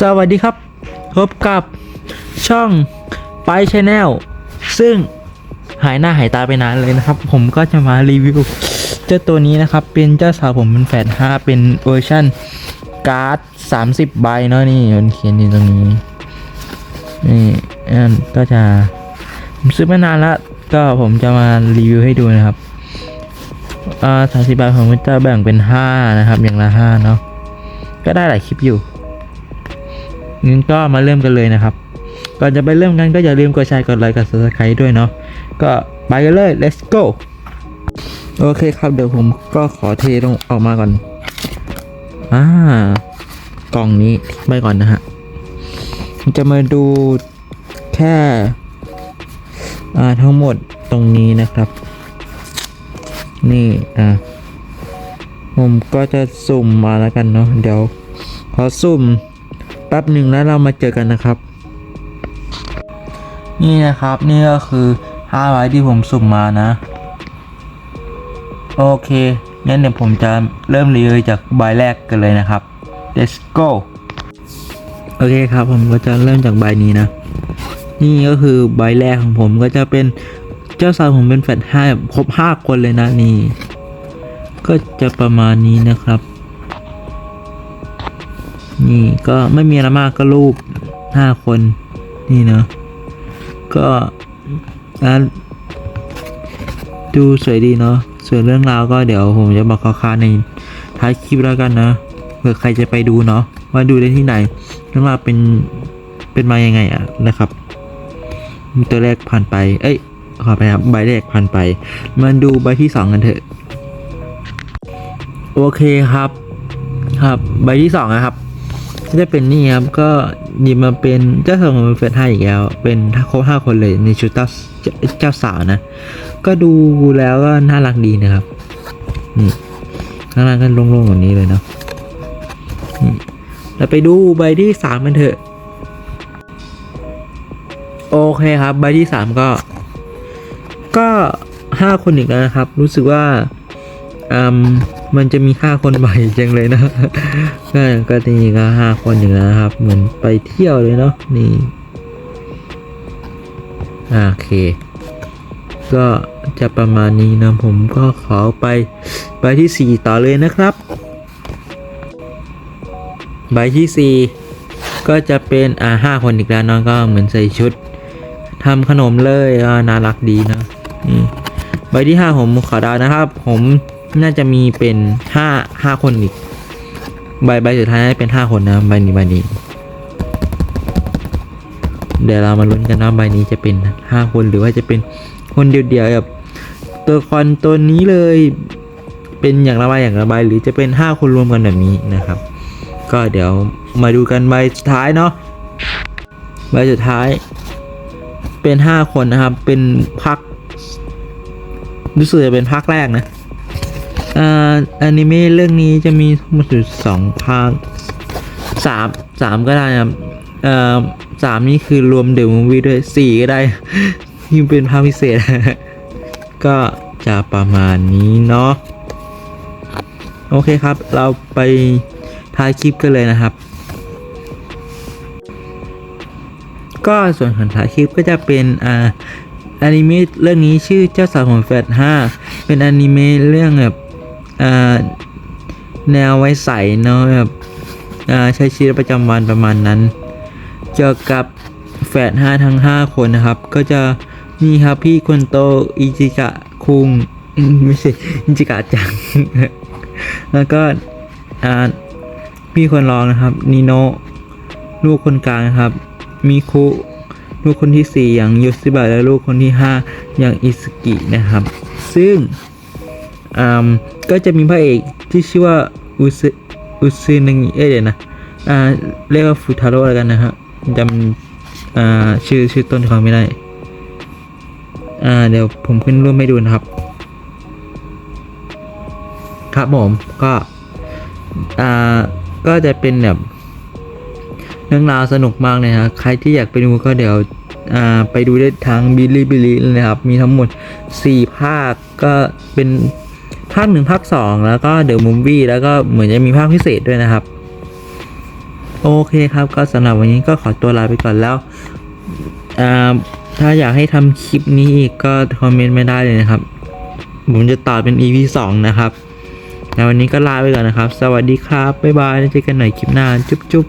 สวัสดีครับ พบกับช่องไปชแนลซึ่งหายหน้าหายตาไปนานเลยนะครับ ผมก็จะมารีวิว เจ้าตัวนี้นะครับ เป็นเจ้าสาวผมเป็นแฟน5เป็นเวอร์ชั่นการ์ด 30 ใบเนาะนี่มันเขียนอยู่ตรงนี้ นี่อันก็จะผมซื้อมานานล้วก็ผมจะมารีวิวให้ดูนะครับอ่าสามสิบบาทผมก็จะแบ่งเป็นห้านะครับ อย่างละห้าเนาะก็ได้หลายคลิปอยู่ งั้นก็มาเริ่มกันเลยนะครับ ก่อนจะไปเริ่มกันก็อย่าลืมกดแชร์กดไลค์กด subscribe ด้วยเนาะก็ไปกันเลย let's go โอเคครับเดี๋ยวผมก็ขอเทลงออกมาก่อนอ่ากล่องนี้ไปก่อนนะฮะจะมาดูแค่อ่าทั้งหมดตรงนี้นะครับ นี่อะผมก็จะสุ่มมาแล้วกันเนาะเดี๋ยว ขอสุ่ม แป๊บหนึ่งแล้วเรามาเจอกันนะครับ นี่นะครับ นี่ก็คือ5ใบที่ผมสุ่มมานะ โอเคงั้นเดี๋ยวผมจะเริ่มรีวิวจากใบแรกกันเลยนะครับ let's go โอเคครับ ผมก็จะเริ่มจากใบนี้นะ นี่ก็คือใบแรกของผมก็จะเป็นเจ้าสาวผมเป็นแฟดห้าครบห้าคนเลยนะนี่ ก็จะประมาณนี้นะครับ นี่ก็ไม่มีอะไรมากก็รูปห้าคน นี่เนาะก็อะดูสวยดีเนาะส่วนเรื่องราวก็เดี๋ยวผมจะบอกคร่าวๆในท้ายคลิปแล้วกันนะเผื่อใครจะไปดูเนาะว่าดูได้ที่ไหนเรื่องราวเป็นเป็นมายังไงอะนะครับ ตัวแรกผ่านไป เอ้ยขอไปครับใบแรกผ่านไปมาดูใบที่สองกันเถอะ โอเคครับ ครับ ใบที่สองนะครับ ก็จะเป็นนี่ครับก็หยิบมาเป็นเจ้าสาวของเฟรดห้าอีกแล้ว เป็นครบห้าคนเลยในชุดเจ้าเจ้าสาวนะ ก็ดูแล้วก็น่ารักดีนะครับนี่ข้างล่างก็โล่งๆแบบนี้เลยเนาะเราไปดูใบที่สามกันเถอะ โอเคครับ ใบที่สามก็ ก็ห้าคนอีกแล้วนะครับ รู้สึกว่าอืม มันจะมีห้าคนใหม่จังเลยนะก็ก็นี่ก็ห้าคนอย่างแล้วนครับ เหมือนไปเที่ยวเลยเนาะนี่โอเค ก็จะประมาณนี้นะผมก็ขอไปใบที่สี่ต่อเลยนะครับ ใบที่สี่ก็จะเป็นอ่าห้าคนอีกแล้วเนาะก็เหมือนใส่ชุดทำขนมเลยน่ารักดีนะนี่ใบที่ห้าผมขอดาวนะครับ ผม น่าจะมีเป็นห้าห้าคนอีก ใบใบสุดท้ายเป็นห้าคนนะใบนี้ใบนี้ เดี๋ยวเรามาลุ้นกันว่าใบนี้จะเป็นห้าคนหรือว่าจะเป็นคนเดียวๆแบบตัวละครตัวนี้เลยเป็นอย่างละใบอย่างละใบหรือจะเป็นห้าคนรวมกันแบบนี้นะครับ ก็เดี๋ยวมาดูกันใบสุดท้ายเนาะใบสุดท้าย เป็นห้าคนนะครับเป็นพักรู้สึกจะเป็นภาคแรกนะ อ่าอนิเมะเรื่องนี้จะมีทั้งหมดอยู่สองภาคสามสามก็ได้นะครับเอ่อสามนี่คือรวมเดอะมูวี่ด้วยสี่ก็ได้ยิ่งเป็นภาคพิเศษ ก็จะประมาณนี้เนาะโอเคครับ เราไปท้ายคลิปกันเลยนะครับ ก็ส่วนของท้ายคลิปก็จะเป็นอ่าอนิเมะเรื่องนี้ชื่อเจ้าสาวของแฟด5เป็นอนิเมะเรื่องแบบ แนวไว้ใสเนาะแบบใช้ชีวิตประจำวันประมาณนั้นเกี่ยวกับแฟด5ทั้ง 5 คนนะครับ ก็จะนี่ครับพี่คนโตอิจิกะคุงไม่ใช่อิจิกะจัง แล้วก็พี่คนรองนะครับนิโนะลูกคนกลางครับ มีคุลูกคนที่ 4 อย่างโยซิบะและลูกคนที่ 5 อย่างอิสกินะครับ ซึ่ง ก็จะมีพระเอกที่ชื่อว่าอุซึอุซึนึงเอ๊ะเดี๋ยวนะอ่าเรียกว่าฟุทาโร่แล้วกันนะครับจำอ่าชื่อชื่อต้นเขาไม่ได้อ่าเดี๋ยวผมขึ้นรูปให้ดูนะครับ ครับผมก็อ่าก็จะเป็นแบบเรื่องราวสนุกมากเลยนะใครที่อยากไปดูก็เดี๋ยวอ่าไปดูได้ทางบิลลี่บิลลี่เลยนะครับ มีทั้งหมด 4 ภาคก็เป็น ภาคหนึ่งภาค2แล้วก็เดอะมูฟวี่แล้วก็เหมือนจะมีภาคพิเศษด้วยนะครับ โอเคครับก็สำหรับวันนี้ก็ขอตัวลาไปก่อนแล้วถ้าอยากให้ทำคลิปนี้อีกก็คอมเมนต์ไม่ได้เลยนะครับ ผมจะต่อเป็น EP 2 นะครับแล้ววันนี้ก็ลาไปก่อนนะครับ สวัสดีครับ บ๊ายบายแล้วเจอกันใหม่คลิปหน้า จุ๊บจุ๊บ